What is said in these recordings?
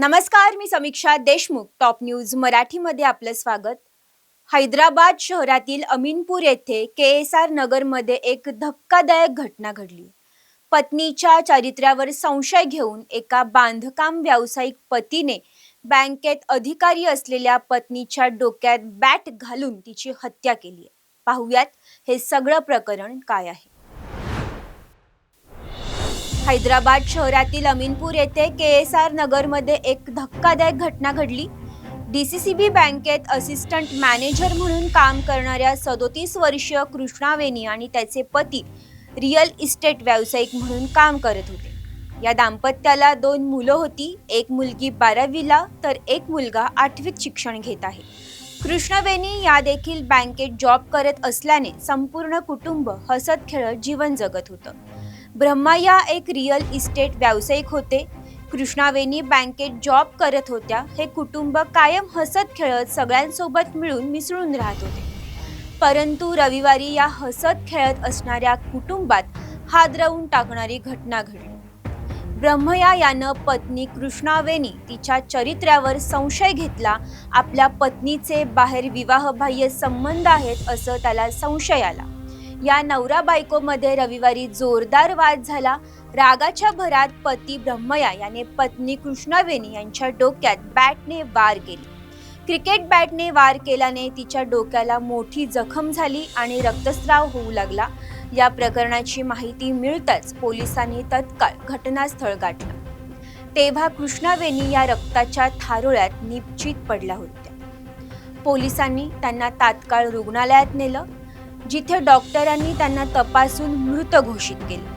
नमस्कार मी Samiksha Deshmukh. Top news मराठीमध्ये आपलं स्वागत. हैदराबाद शहरातील अमीनपूर येथे के एस आर नगरमध्ये एक धक्कादायक घटना घडली. पत्नीच्या चारित्र्यावर संशय घेऊन एका बांधकाम व्यावसायिक पतीने बँकेत अधिकारी असलेल्या पत्नीच्या डोक्यात बॅट घालून तिची हत्या केली पाहूयात पाहुयात हे सगळं प्रकरण काय आहे. हैदराबाद शहरातील अमीनपूर येथे के एस आर नगरमध्ये एक धक्कादायक घटना घडली. डी सी सी बी बँकेत असिस्टंट मॅनेजर म्हणून काम करणाऱ्या सदोतीस वर्षीय कृष्णावेनी आणि त्याचे पती रिअल इस्टेट व्यावसायिक म्हणून काम करत होते. या दाम्पत्याला दोन मुलं होती एक मुलगी बारावीला तर एक मुलगा आठवीत शिक्षण घेत आहे. कृष्णवेणी या देखील बँकेत जॉब करत असल्याने संपूर्ण कुटुंब हसत खेळत जीवन जगत होतं. ब्रह्माया एक रिअल इस्टेट व्यावसायिक होते. कृष्णावेनी बँकेत जॉब करत होत्या. हे कुटुंब कायम हसत खेळत सगळ्यांसोबत मिळून मिसळून राहत होते. परंतु रविवारी या हसत खेळत असणाऱ्या कुटुंबात हादरवून टाकणारी घटना घडली. ब्रह्मया यानं पत्नी कृष्णावेनी तिच्या चरित्र्यावर संशय घेतला. आपल्या पत्नीचे बाहेर विवाहबाह्य संबंध आहेत असं त्याला संशय आला. या नवरा बायकोमध्ये रविवारी जोरदार वाद झाला. रागाच्या भरात पती ब्रह्मया याने पत्नी कृष्णावेणी यांच्या डोक्यात बॅटने वार केली. क्रिकेट बॅटने वार केल्याने तिच्या डोक्याला मोठी जखम झाली आणि रक्तस्राव होऊ लागला. या प्रकरणाची माहिती मिळताच पोलिसांनी तत्काळ घटनास्थळ गाठलं. तेव्हा कृष्णावेणी या रक्ताच्या थारोळ्यात निश्चित पडल्या होत्या. पोलिसांनी त्यांना तात्काळ रुग्णालयात नेलं. जिथे डॉक्टरांनी त्यांना तपासून मृत घोषित केले.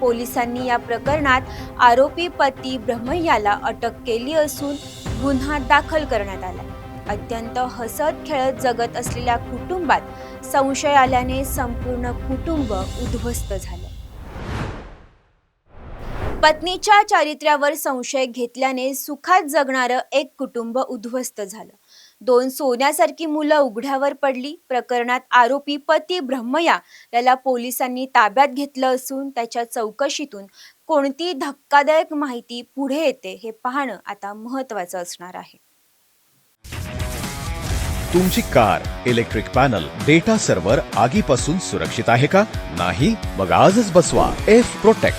पोलिसांनी या प्रकरणात आरोपी पती ब्रह्मय्याला अटक केली असून गुन्हा दाखल करण्यात आला अत्यंत हसत खेळत जगत असलेल्या कुटुंबात संशय आल्याने संपूर्ण कुटुंब उद्ध्वस्त झालं. पत्नीच्या चारित्र्यावर संशय घेतल्याने सुखात जगणारं एक कुटुंब उद्ध्वस्त झालं. दोन सोन्यासारखी मुलं उघड्यावर पडली. प्रकरणात आरोपी पती ब्रह्मया याला पोलिसांनी ताब्यात घेतलं असून त्याच्या चौकशीतून कोणती धक्कादायक माहिती पुढे येते हे पाहणं आता महत्वाचं असणार आहे. तुमची car electric panel data server आगीपासून सुरक्षित आहे का? नाही? मग आजच बसवा. F protect